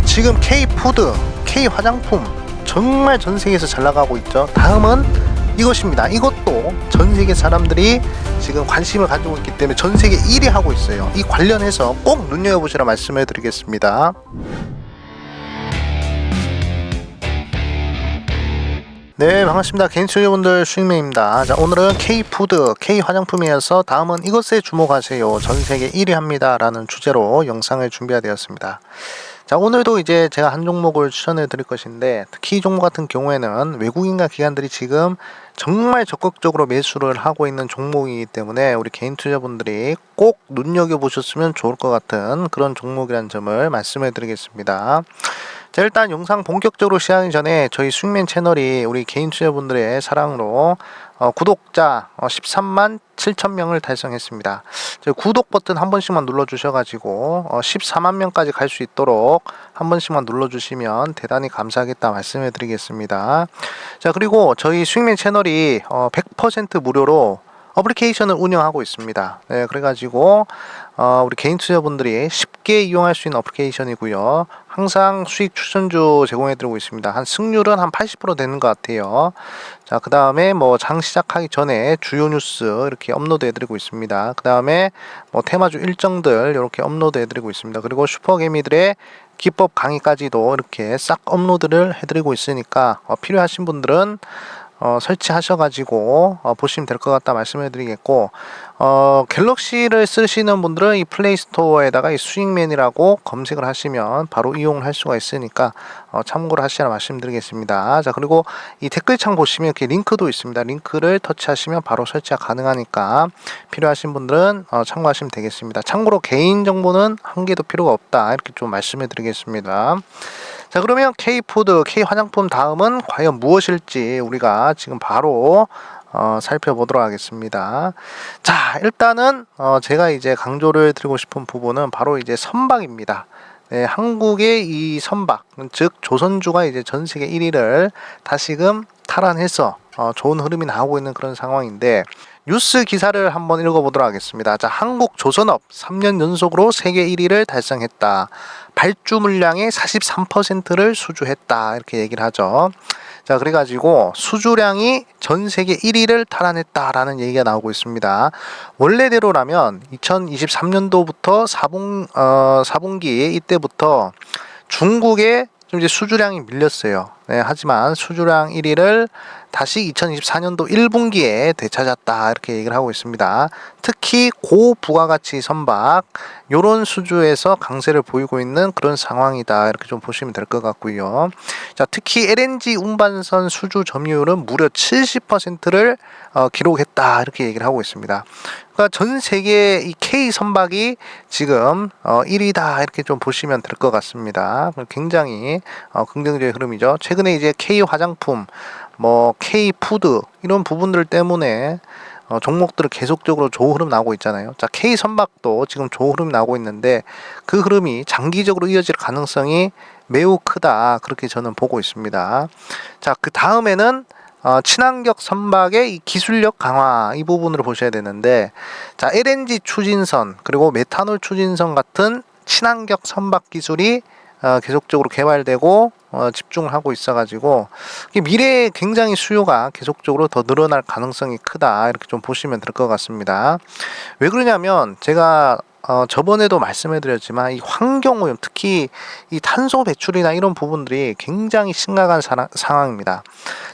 자, 지금 K푸드, K화장품 정말 전 세계에서 잘 나가고 있죠. 다음은 이것입니다. 이것도 전 세계 사람들이 지금 관심을 가지고 있기 때문에 전 세계 1위 하고 있어요. 이 관련해서 꼭 눈여겨보시라 말씀을 드리겠습니다. 네 반갑습니다 개인 투자분들 수익맨입니다 자 오늘은 K푸드 K화장품이어서 다음은 이것에 주목하세요 전세계 1위 합니다 라는 주제로 영상을 준비하되었습니다 자 오늘도 이제 제가 한 종목을 추천해 드릴 것인데 특히 이 종목 같은 경우에는 외국인과 기관들이 지금 정말 적극적으로 매수를 하고 있는 종목이기 때문에 우리 개인 투자분들이 꼭 눈여겨 보셨으면 좋을 것 같은 그런 종목이라는 점을 말씀해 드리겠습니다 자 일단 영상 본격적으로 시작하기 전에 저희 수익맨 채널이 우리 개인 투자분들의 사랑으로 어, 구독자 어, 13만 7천 명을 달성했습니다. 구독 버튼 한 번씩만 눌러주셔가지고 어, 14만 명까지 갈 수 있도록 한 번씩만 눌러주시면 대단히 감사하겠다 말씀해 드리겠습니다. 자 그리고 저희 수익맨 채널이 어, 100% 무료로 어플리케이션을 운영하고 있습니다. 네, 그래가지고 어, 우리 개인 투자분들이 쉽게 이용할 수 있는 어플리케이션이고요. 항상 수익 추천주 제공해드리고 있습니다. 한 승률은 한 80% 되는 것 같아요. 자, 그 다음에 뭐 장 시작하기 전에 주요 뉴스 이렇게 업로드해드리고 있습니다. 그 다음에 뭐 테마주 일정들 이렇게 업로드해드리고 있습니다. 그리고 슈퍼개미들의 기법 강의까지도 이렇게 싹 업로드를 해드리고 있으니까 어, 필요하신 분들은 어, 설치하셔가지고 어, 보시면 될 것 같다 말씀을 드리겠고 어, 갤럭시를 쓰시는 분들은 이 플레이스토어에다가 이 스윙맨이라고 검색을 하시면 바로 이용을 할 수가 있으니까 어, 참고를 하시라 말씀드리겠습니다. 자 그리고 이 댓글창 보시면 이렇게 링크도 있습니다. 링크를 터치하시면 바로 설치가 가능하니까 필요하신 분들은 어, 참고하시면 되겠습니다. 참고로 개인 정보는 한 개도 필요가 없다 이렇게 좀 말씀을 드리겠습니다. 자 그러면 K푸드, K화장품 다음은 과연 무엇일지 우리가 지금 바로 어, 살펴보도록 하겠습니다. 자 일단은 어, 제가 이제 강조를 드리고 싶은 부분은 바로 이제 선박입니다. 네, 한국의 이 선박, 즉 조선주가 이제 전 세계 1위를 다시금 탈환해서 어, 좋은 흐름이 나오고 있는 그런 상황인데 뉴스 기사를 한번 읽어보도록 하겠습니다. 자, 한국 조선업 3년 연속으로 세계 1위를 달성했다. 발주 물량의 43%를 수주했다. 이렇게 얘기를 하죠. 자, 그래가지고 수주량이 전 세계 1위를 탈환했다라는 얘기가 나오고 있습니다. 원래대로라면 2023년도부터 4분, 어, 4분기 이때부터 중국의 좀 이제 수주량이 밀렸어요. 네, 하지만 수주량 1위를 다시 2024년도 1분기에 되찾았다 이렇게 얘기를 하고 있습니다. 특히 고부가가치 선박 요런 수주에서 강세를 보이고 있는 그런 상황이다 이렇게 좀 보시면 될 것 같고요. 자 특히 LNG 운반선 수주 점유율은 무려 70%를 어, 기록했다 이렇게 얘기를 하고 있습니다. 그러니까 전 세계 이 K 선박이 지금 어, 1위다 이렇게 좀 보시면 될 것 같습니다. 굉장히 어, 긍정적인 흐름이죠. 최근에 이제 K 화장품, 뭐 K 푸드 이런 부분들 때문에 어, 종목들을 계속적으로 좋은 흐름 나오고 있잖아요. 자, K 선박도 지금 좋은 흐름 나오고 있는데 그 흐름이 장기적으로 이어질 가능성이 매우 크다. 그렇게 저는 보고 있습니다. 자, 그 다음에는 어, 친환경 선박의 이 기술력 강화 이 부분을 보셔야 되는데 자 LNG 추진선 그리고 메탄올 추진선 같은 친환경 선박 기술이 어, 계속적으로 개발되고 어, 집중을 하고 있어가지고 미래에 굉장히 수요가 계속적으로 더 늘어날 가능성이 크다 이렇게 좀 보시면 될 것 같습니다. 왜 그러냐면 제가 어, 저번에도 말씀해드렸지만 이 환경오염 특히 이 탄소 배출이나 이런 부분들이 굉장히 심각한 사, 상황입니다.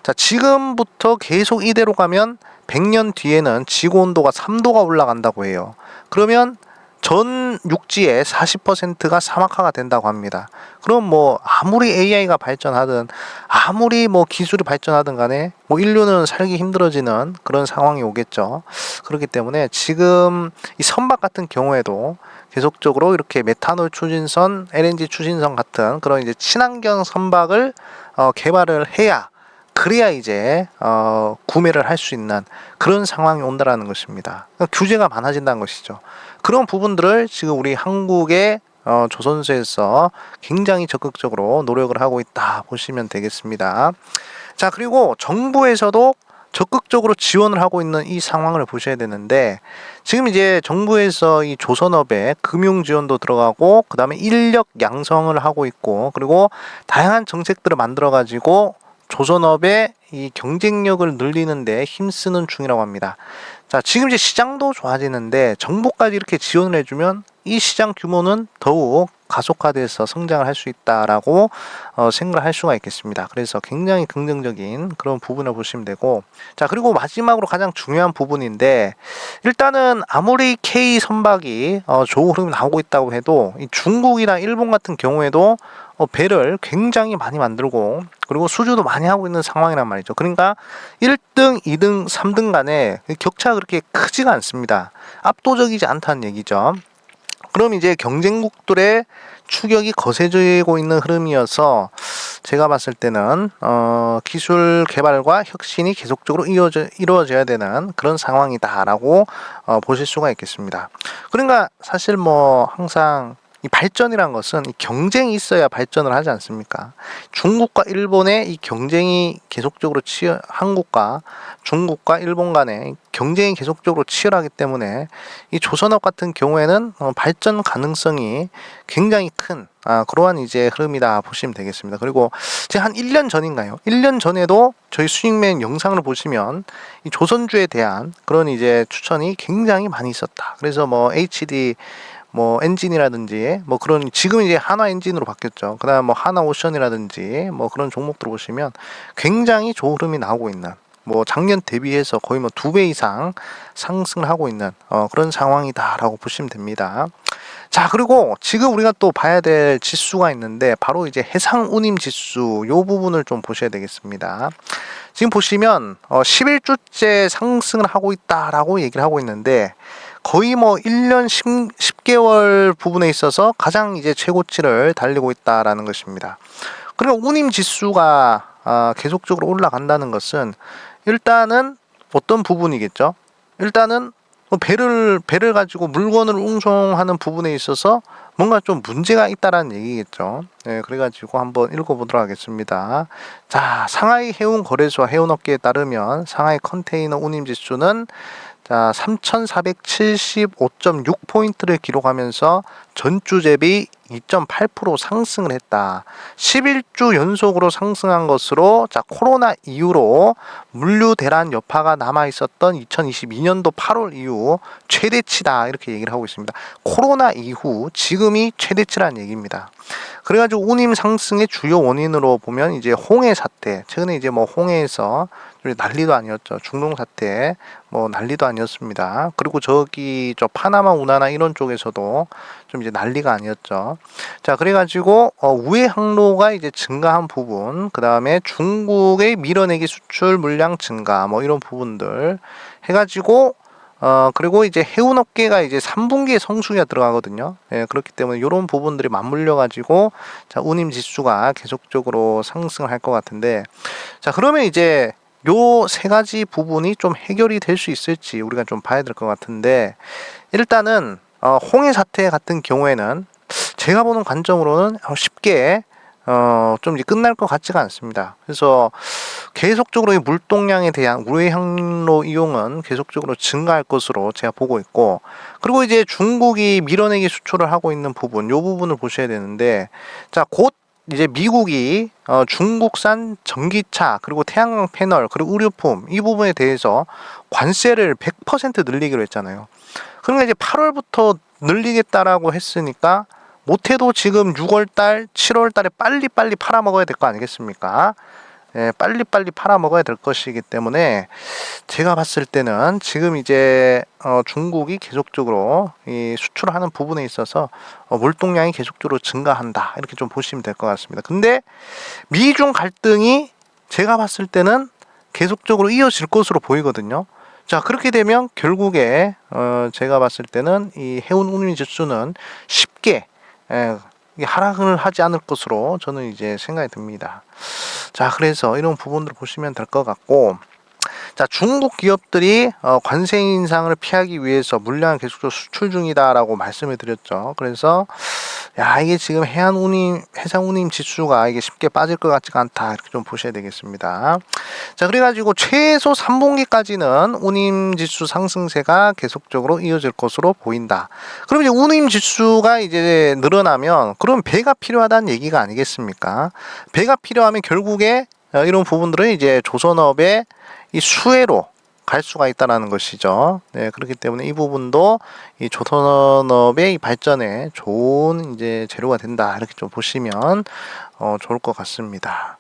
자 지금부터 계속 이대로 가면 100년 뒤에는 지구 온도가 3도가 올라간다고 해요. 그러면 전 육지의 40%가 사막화가 된다고 합니다. 그럼 뭐 아무리 AI가 발전하든 아무리 뭐 기술이 발전하든 간에 뭐 인류는 살기 힘들어지는 그런 상황이 오겠죠. 그렇기 때문에 지금 이 선박 같은 경우에도 계속적으로 이렇게 메탄올 추진선, LNG 추진선 같은 그런 이제 친환경 선박을 어, 개발을 해야 그래야 이제 어, 구매를 할 수 있는 그런 상황이 온다라는 것입니다. 그러니까 규제가 많아진다는 것이죠. 그런 부분들을 지금 우리 한국의 어, 조선소에서 굉장히 적극적으로 노력을 하고 있다 보시면 되겠습니다. 자 그리고 정부에서도 적극적으로 지원을 하고 있는 이 상황을 보셔야 되는데 지금 이제 정부에서 이 조선업에 금융 지원도 들어가고 그다음에 인력 양성을 하고 있고 그리고 다양한 정책들을 만들어 가지고 조선업의 이 경쟁력을 늘리는데 힘쓰는 중이라고 합니다. 자, 지금 이제 시장도 좋아지는데 정부까지 이렇게 지원을 해주면 이 시장 규모는 더욱 가속화돼서 성장을 할 수 있다라고 어, 생각을 할 수가 있겠습니다. 그래서 굉장히 긍정적인 그런 부분을 보시면 되고 자 그리고 마지막으로 가장 중요한 부분인데 일단은 아무리 K 선박이 어, 좋은 흐름이 나오고 있다고 해도 이 중국이나 일본 같은 경우에도 어, 배를 굉장히 많이 만들고 그리고 수주도 많이 하고 있는 상황이란 말이죠. 그러니까 1등, 2등, 3등 간에 격차가 그렇게 크지가 않습니다. 압도적이지 않다는 얘기죠. 그럼 이제 경쟁국들의 추격이 거세지고 있는 흐름이어서 제가 봤을 때는 어, 기술 개발과 혁신이 계속적으로 이어져, 이루어져야 되는 그런 상황이다라고 어, 보실 수가 있겠습니다. 그러니까 사실 뭐 항상 이 발전이란 것은 이 경쟁이 있어야 발전을 하지 않습니까? 중국과 일본의 이 경쟁이 계속적으로 치열, 한국과 중국과 일본 간의 경쟁이 계속적으로 치열하기 때문에 이 조선업 같은 경우에는 어, 발전 가능성이 굉장히 큰 아, 그러한 이제 흐름이다 보시면 되겠습니다. 그리고 제가 한 1년 전인가요? 1년 전에도 저희 수익맨 영상을 보시면 이 조선주에 대한 그런 이제 추천이 굉장히 많이 있었다. 그래서 뭐 HD 뭐 엔진이라든지 뭐 그런 지금 이제 하나 엔진으로 바뀌었죠. 그다음 뭐 하나 오션이라든지 뭐 그런 종목들 보시면 굉장히 좋은 흐름이 나오고 있는 뭐 작년 대비해서 거의 뭐 두 배 이상 상승을 하고 있는 어 그런 상황이다라고 보시면 됩니다. 자 그리고 지금 우리가 또 봐야 될 지수가 있는데 바로 이제 해상 운임 지수 요 부분을 좀 보셔야 되겠습니다. 지금 보시면 어 11주째 상승을 하고 있다라고 얘기를 하고 있는데 거의 뭐 1년 10, 개월 부분에 있어서 가장 이제 최고치를 달리고 있다라는 것입니다. 그리고 운임 지수가 아, 계속적으로 올라간다는 것은 일단은 어떤 부분이겠죠? 일단은 뭐 배를 배를 가지고 물건을 운송하는 부분에 있어서 뭔가 좀 문제가 있다라는 얘기겠죠. 네, 그래가지고 한번 읽어보도록 하겠습니다. 자, 상하이 해운 거래소와 해운업계에 따르면 상하이 컨테이너 운임 지수는 자, 3,475.6포인트를 기록하면서 전주 대비 2.8% 상승을 했다. 11주 연속으로 상승한 것으로 자, 코로나 이후로 물류 대란 여파가 남아 있었던 2022년도 8월 이후 최대치다. 이렇게 얘기를 하고 있습니다. 코로나 이후 지금이 최대치라는 얘기입니다. 그래가지고 운임 상승의 주요 원인으로 보면 이제 홍해 사태, 최근에 이제 뭐 홍해에서 난리도 아니었죠. 중동 사태 뭐 난리도 아니었습니다. 그리고 저기 저 파나마 운하나 이런 쪽에서도 좀 이제 난리가 아니었죠. 자, 그래가지고 어, 우회 항로가 이제 증가한 부분, 그 다음에 중국의 밀어내기 수출 물량 증가, 뭐 이런 부분들 해가지고 어, 그리고 이제 해운업계가 이제 3분기에 성수기가 들어가거든요. 예, 그렇기 때문에 이런 부분들이 맞물려가지고, 자, 운임 지수가 계속적으로 상승을 할 것 같은데, 자, 그러면 이제 요 세 가지 부분이 좀 해결이 될 수 있을지 우리가 좀 봐야 될 것 같은데, 일단은, 어, 홍해 사태 같은 경우에는 제가 보는 관점으로는 쉽게 어, 좀 이제 끝날 것 같지가 않습니다. 그래서 계속적으로 이 물동량에 대한 우회 항로 이용은 계속적으로 증가할 것으로 제가 보고 있고, 그리고 이제 중국이 밀어내기 수출을 하고 있는 부분, 요 부분을 보셔야 되는데, 자, 곧 이제 미국이 어, 중국산 전기차 그리고 태양광 패널 그리고 의료품 이 부분에 대해서 관세를 100% 늘리기로 했잖아요. 그러니까 이제 8월부터 늘리겠다라고 했으니까 못해도 지금 6월달, 7월달에 빨리빨리 팔아먹어야 될 거 아니겠습니까? 예, 빨리빨리 팔아먹어야 될 것이기 때문에 제가 봤을 때는 지금 이제 어, 중국이 계속적으로 이 수출하는 부분에 있어서 어, 물동량이 계속적으로 증가한다 이렇게 좀 보시면 될 것 같습니다. 근데 미중 갈등이 제가 봤을 때는 계속적으로 이어질 것으로 보이거든요. 자 그렇게 되면 결국에 어, 제가 봤을 때는 이 해운 운임 지수는 쉽게 예, 하락을 하지 않을 것으로 저는 이제 생각이 듭니다. 자, 그래서 이런 부분들을 보시면 될 것 같고, 자, 중국 기업들이 어, 관세 인상을 피하기 위해서 물량을 계속적으로 수출 중이다라고 말씀을 드렸죠. 그래서 야, 이게 지금 해안 운임, 해상 운임 지수가 이게 쉽게 빠질 것 같지가 않다. 이렇게 좀 보셔야 되겠습니다. 자, 그래가지고 최소 3분기까지는 운임 지수 상승세가 계속적으로 이어질 것으로 보인다. 그럼 이제 운임 지수가 이제 늘어나면 그럼 배가 필요하다는 얘기가 아니겠습니까? 배가 필요하면 결국에 어, 이런 부분들은 이제 조선업의 이 수혜로 갈 수가 있다라는 것이죠. 네, 그렇기 때문에 이 부분도 이 조선업의 이 발전에 좋은 이제 재료가 된다. 이렇게 좀 보시면 어, 좋을 것 같습니다.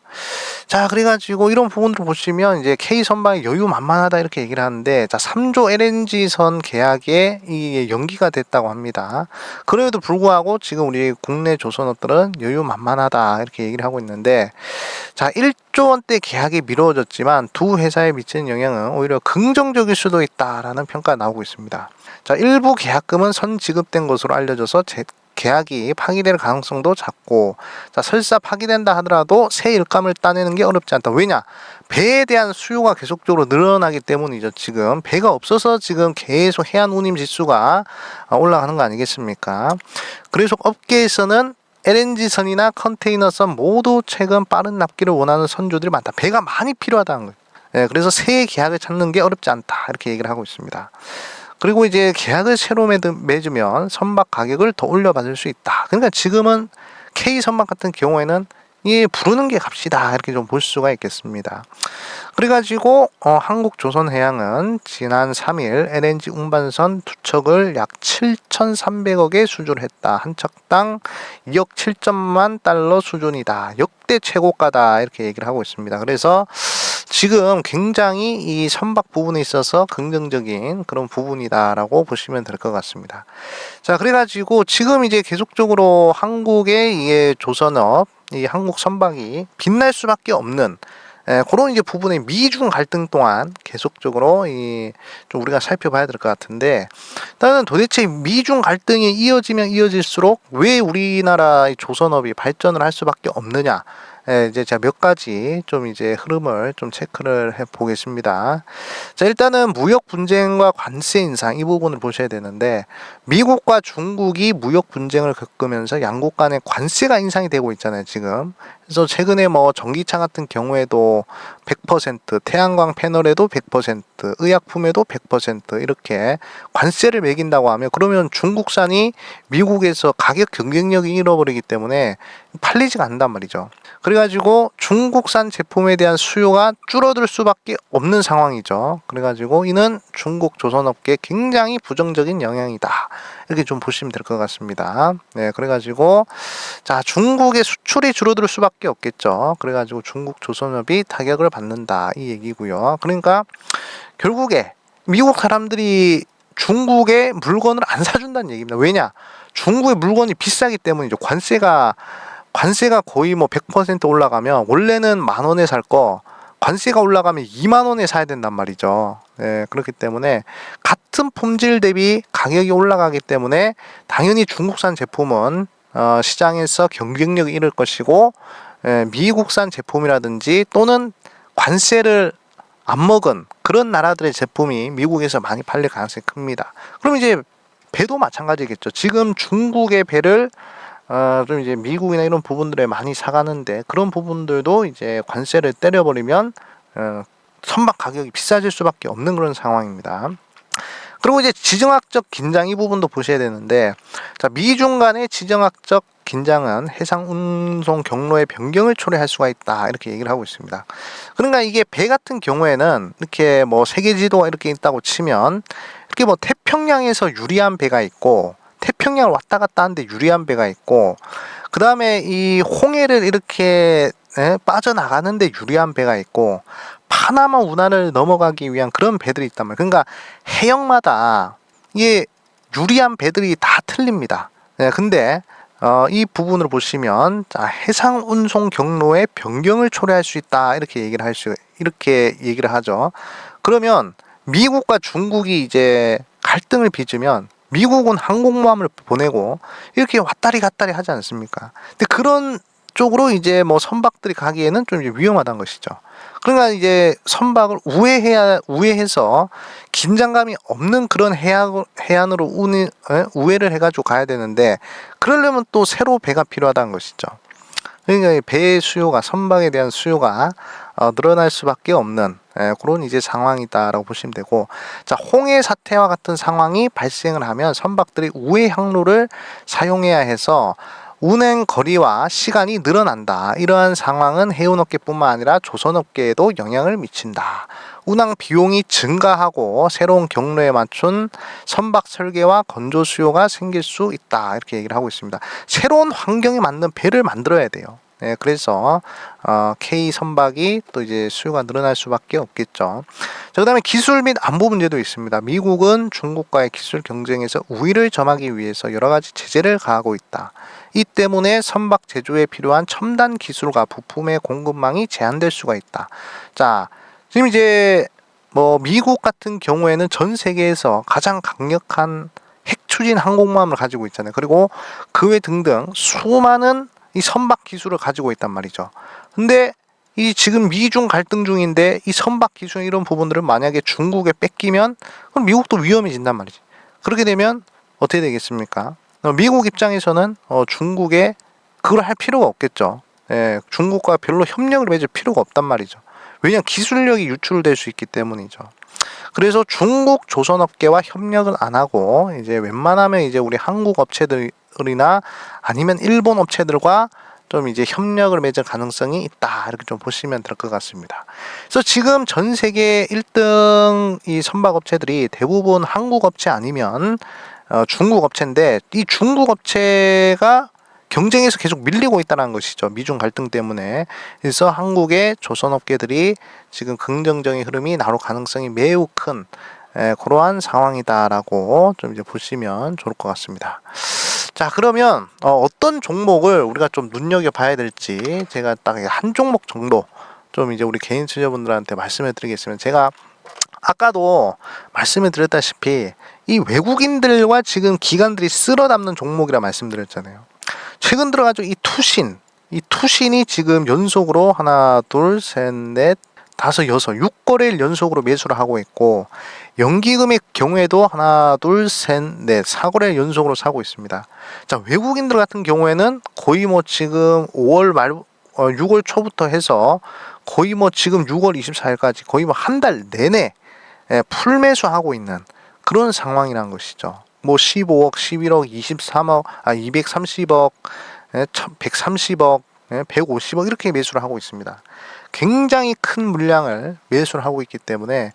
자, 그래가지고 이런 부분들 보시면 이제 K 선박이 여유 만만하다 이렇게 얘기를 하는데, 자, 3조 LNG 선 계약에 이 연기가 됐다고 합니다. 그럼에도 불구하고 지금 우리 국내 조선업들은 여유 만만하다 이렇게 얘기를 하고 있는데, 자, 1조 원대 계약이 미뤄졌지만 두 회사에 미치는 영향은 오히려 긍정적일 수도 있다라는 평가가 나오고 있습니다. 자, 일부 계약금은 선 지급된 것으로 알려져서 제, 계약이 파기될 가능성도 작고 자 설사 파기된다 하더라도 새 일감을 따내는 게 어렵지 않다. 왜냐? 배에 대한 수요가 계속적으로 늘어나기 때문이죠. 지금 배가 없어서 지금 계속 해안 운임 지수가 올라가는 거 아니겠습니까? 그래서 업계에서는 LNG선이나 컨테이너선 모두 최근 빠른 납기를 원하는 선주들이 많다. 배가 많이 필요하다는 거예요. 예, 그래서 새 계약을 찾는 게 어렵지 않다. 이렇게 얘기를 하고 있습니다. 그리고 이제 계약을 새로 맺으면 선박 가격을 더 올려받을 수 있다. 그러니까 지금은 K 선박 같은 경우에는 이 부르는 게 값이다 이렇게 좀 볼 수가 있겠습니다. 그래가지고 어, 한국조선해양은 지난 3일 LNG 운반선 두 척을 약 7,300억에 수주를 했다. 한 척당 2억 7천만 달러 수준이다. 역대 최고가다 이렇게 얘기를 하고 있습니다. 그래서 지금 굉장히 이 선박 부분에 있어서 긍정적인 그런 부분이다라고 보시면 될 것 같습니다. 자, 그래가지고 지금 이제 계속적으로 한국의 이 조선업, 이 한국 선박이 빛날 수밖에 없는 에, 그런 이제 부분의 미중 갈등 동안 계속적으로 이 좀 우리가 살펴봐야 될 것 같은데 일단은 도대체 미중 갈등이 이어지면 이어질수록 왜 우리나라 조선업이 발전을 할 수밖에 없느냐 예, 이제 제가 몇 가지 좀 이제 흐름을 좀 체크를 해 보겠습니다. 자, 일단은 무역 분쟁과 관세 인상 이 부분을 보셔야 되는데 미국과 중국이 무역 분쟁을 겪으면서 양국 간의 관세가 인상이 되고 있잖아요, 지금. 그래서 최근에 뭐 전기차 같은 경우에도 100%, 태양광 패널에도 100%, 의약품에도 100% 이렇게 관세를 매긴다고 하면 그러면 중국산이 미국에서 가격 경쟁력이 잃어버리기 때문에 팔리지가 않단 말이죠. 그래가지고 중국산 제품에 대한 수요가 줄어들 수밖에 없는 상황이죠. 그래가지고 이는 중국 조선업계에 굉장히 부정적인 영향이다. 이렇게 좀 보시면 될 것 같습니다. 네, 그래가지고 자 중국의 수출이 줄어들 수밖에 없겠죠. 그래가지고 중국 조선업이 타격을 받는다 이 얘기고요. 그러니까 결국에 미국 사람들이 중국의 물건을 안 사준다는 얘기입니다. 왜냐? 중국의 물건이 비싸기 때문이죠. 관세가 관세가 거의 뭐 100% 올라가면 원래는 만 원에 살 거 관세가 올라가면 2만 원에 사야 된단 말이죠. 네, 그렇기 때문에 같은 품질 대비 가격이 올라가기 때문에 당연히 중국산 제품은 어, 시장에서 경쟁력을 잃을 것이고 예, 미국산 제품이라든지 또는 관세를 안 먹은 그런 나라들의 제품이 미국에서 많이 팔릴 가능성이 큽니다. 그럼 이제 배도 마찬가지겠죠. 지금 중국의 배를 어, 좀 이제 미국이나 이런 부분들에 많이 사가는데 그런 부분들도 이제 관세를 때려버리면 어, 선박 가격이 비싸질 수밖에 없는 그런 상황입니다. 그리고 이제 지정학적 긴장 이 부분도 보셔야 되는데 자 미중 간의 지정학적 긴장은 해상 운송 경로의 변경을 초래할 수가 있다 이렇게 얘기를 하고 있습니다. 그러니까 이게 배 같은 경우에는 이렇게 뭐 세계 지도가 이렇게 있다고 치면 이렇게 뭐 태평양에서 유리한 배가 있고 태평양을 왔다 갔다 하는데 유리한 배가 있고 그 다음에 이 홍해를 이렇게 예, 빠져나가는데 유리한 배가 있고 파나마 운하를 넘어가기 위한 그런 배들이 있단 말이에요. 그러니까 해역마다 이게 유리한 배들이 다 틀립니다. 네, 근데 어, 이 부분을 보시면 자, 해상 운송 경로의 변경을 초래할 수 있다 이렇게 얘기를 할 수 이렇게 얘기를 하죠. 그러면 미국과 중국이 이제 갈등을 빚으면 미국은 항공모함을 보내고 이렇게 왔다리 갔다리 하지 않습니까? 근데 그런 이쪽으로 이제 뭐 선박들이 가기에는 좀 위험하다는 것이죠. 그러니까 이제 선박을 우회해야 우회해서 긴장감이 없는 그런 해안 해안으로? 우회를 해가지고 가야 되는데 그러려면 또 새로 배가 필요하다는 것이죠. 그러니까 이 배의 수요가 선박에 대한 수요가 어, 늘어날 수밖에 없는 예, 그런 이제 상황이다라고 보시면 되고 자 홍해 사태와 같은 상황이 발생을 하면 선박들이 우회 항로를 사용해야 해서 운행 거리와 시간이 늘어난다. 이러한 상황은 해운업계뿐만 아니라 조선업계에도 영향을 미친다. 운항 비용이 증가하고 새로운 경로에 맞춘 선박 설계와 건조 수요가 생길 수 있다. 이렇게 얘기를 하고 있습니다. 새로운 환경에 맞는 배를 만들어야 돼요. 네, 그래서 어, K 선박이 또 이제 수요가 늘어날 수밖에 없겠죠. 자, 그다음에 기술 및 안보 문제도 있습니다. 미국은 중국과의 기술 경쟁에서 우위를 점하기 위해서 여러 가지 제재를 가하고 있다. 이 때문에 선박 제조에 필요한 첨단 기술과 부품의 공급망이 제한될 수가 있다. 자, 지금 이제 뭐 미국 같은 경우에는 전 세계에서 가장 강력한 핵 추진 항공모함을 가지고 있잖아요. 그리고 그 외 등등 수많은 이 선박 기술을 가지고 있단 말이죠. 근데 이 지금 미중 갈등 중인데 이 선박 기술 이런 부분들을 만약에 중국에 뺏기면 그럼 미국도 위험해진단 말이지. 그렇게 되면 어떻게 되겠습니까? 어, 미국 입장에서는 어, 중국에 그걸 할 필요가 없겠죠. 예, 중국과 별로 협력을 맺을 필요가 없단 말이죠. 왜냐 기술력이 유출될 수 있기 때문이죠. 그래서 중국 조선업계와 협력을 안 하고 이제 웬만하면 이제 우리 한국 업체들이나 아니면 일본 업체들과 좀 이제 협력을 맺을 가능성이 있다 이렇게 좀 보시면 될 것 같습니다. 그래서 지금 전 세계 1등 이 선박 업체들이 대부분 한국 업체 아니면 어, 중국 업체인데 이 중국 업체가 경쟁에서 계속 밀리고 있다는 것이죠. 미중 갈등 때문에. 그래서 한국의 조선업계들이 지금 긍정적인 흐름이 나올 가능성이 매우 큰 에, 그러한 상황이다라고 좀 이제 보시면 좋을 것 같습니다. 자, 그러면 어, 어떤 종목을 우리가 좀 눈여겨 봐야 될지 제가 딱 한 종목 정도 좀 이제 우리 개인 투자분들한테 말씀해 드리겠습니다. 제가 아까도 말씀을 드렸다시피 이 외국인들과 지금 기관들이 쓸어 담는 종목이라 말씀드렸잖아요. 최근 들어가지고 이 투신, 이 투신이 지금 연속으로 하나, 둘, 셋, 넷, 다섯, 여섯, 6거래일 연속으로 매수를 하고 있고 연기금의 경우에도 하나, 둘, 셋, 넷, 4거래일 연속으로 사고 있습니다. 자, 외국인들 같은 경우에는 거의 뭐 지금 5월 말, 어, 6월 초부터 해서 거의 뭐 지금 6월 24일까지 거의 뭐 한 달 내내 예, 풀 매수하고 있는 그런 상황이란 것이죠. 뭐 15억, 11억, 23억, 아 230억, 예, 130억, 예, 150억 이렇게 매수를 하고 있습니다. 굉장히 큰 물량을 매수를 하고 있기 때문에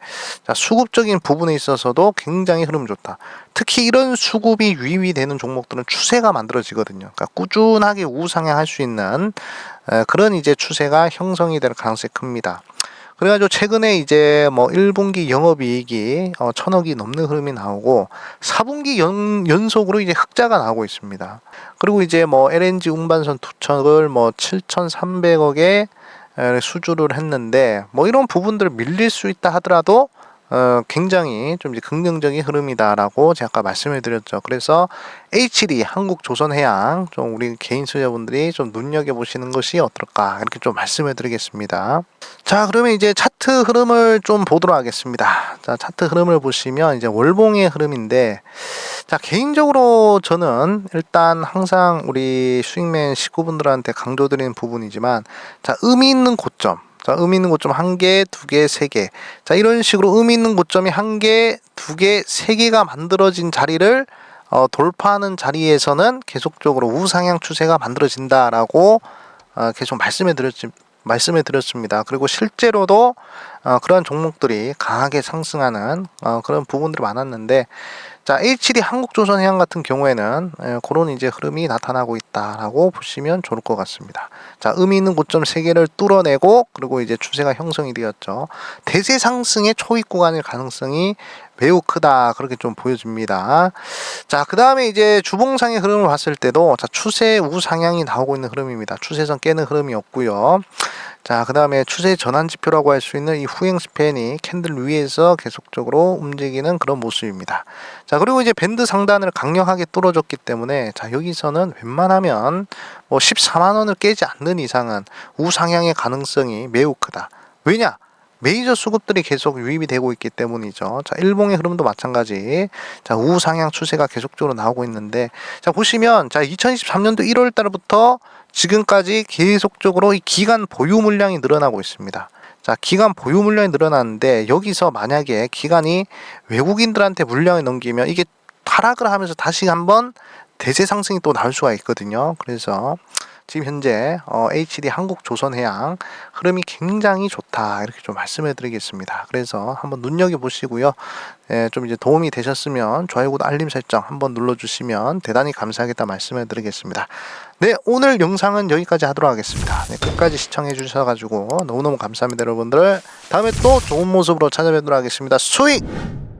자, 수급적인 부분에 있어서도 굉장히 흐름 좋다. 특히 이런 수급이 유입이 되는 종목들은 추세가 만들어지거든요. 그러니까 꾸준하게 우상향할 수 있는 에, 그런 이제 추세가 형성이 될 가능성이 큽니다. 그래가지고 최근에 이제 뭐 1분기 영업이익이 어, 천억이 넘는 흐름이 나오고 4분기 연, 연속으로 이제 흑자가 나오고 있습니다. 그리고 이제 뭐 LNG 운반선 두 척을 뭐 7,300억에 수주를 했는데 뭐 이런 부분들 밀릴 수 있다 하더라도 어, 굉장히 좀 이제 긍정적인 흐름이다라고 제가 아까 말씀을 드렸죠. 그래서 H2 한국 조선해양 좀 우리 개인 소유자분들이 좀 눈여겨 보시는 것이 어떨까 이렇게 좀 말씀을 드리겠습니다. 자, 그러면 이제 차트 흐름을 좀 보도록 하겠습니다. 자, 차트 흐름을 보시면 이제 월봉의 흐름인데 자, 개인적으로 저는 일단 항상 우리 수익맨 식구분들한테 강조드리는 부분이지만 자, 의미 있는 고점 자, 의미 있는 고점 한 개, 두 개, 세 개. 자, 이런 식으로 의미 있는 고점이 한 개, 두 개, 세 개가 만들어진 자리를 어, 돌파하는 자리에서는 계속적으로 우상향 추세가 만들어진다라고 어, 계속 말씀해 드렸지 말씀해 드렸습니다. 그리고 실제로도 어, 그런 종목들이 강하게 상승하는 어, 그런 부분들이 많았는데 자, H3 한국조선해양 같은 경우에는 에, 그런 이제 흐름이 나타나고 있다라고 보시면 좋을 것 같습니다. 자, 의미 있는 고점 3개를 뚫어내고 그리고 이제 추세가 형성이 되었죠. 대세 상승의 초입 구간일 가능성이 매우 크다 그렇게 좀 보여집니다. 자, 그 다음에 이제 주봉상의 흐름을 봤을 때도 자, 추세 우상향이 나오고 있는 흐름입니다. 추세선 깨는 흐름이 없고요. 자, 그 다음에 추세 전환 지표라고 할 수 있는 이 후행 스팬이 캔들 위에서 계속적으로 움직이는 그런 모습입니다. 자, 그리고 이제 밴드 상단을 강력하게 뚫어줬기 때문에 자, 여기서는 웬만하면 뭐 14만 원을 깨지 않는 이상은 우상향의 가능성이 매우 크다. 왜냐? 메이저 수급들이 계속 유입이 되고 있기 때문이죠. 자, 일봉의 흐름도 마찬가지. 자, 우상향 추세가 계속적으로 나오고 있는데, 자, 보시면, 자, 2023년도 1월 달부터 지금까지 계속적으로 이 기간 보유 물량이 늘어나고 있습니다. 자, 기간 보유 물량이 늘어나는데, 여기서 만약에 기간이 외국인들한테 물량을 넘기면 이게 하락을 하면서 다시 한번 대세 상승이 또 나올 수가 있거든요. 그래서 지금 현재 어, HD 한국조선해양 흐름이 굉장히 좋다 이렇게 좀 말씀해 드리겠습니다. 그래서 한번 눈여겨 보시고요. 예, 좀 이제 도움이 되셨으면 좋아요, 구독, 알림 설정 한번 눌러 주시면 대단히 감사하겠다 말씀해 드리겠습니다. 네, 오늘 영상은 여기까지 하도록 하겠습니다. 네, 끝까지 시청해 주셔 가지고 너무너무 감사합니다, 여러분들. 다음에 또 좋은 모습으로 찾아뵙도록 하겠습니다. 수익!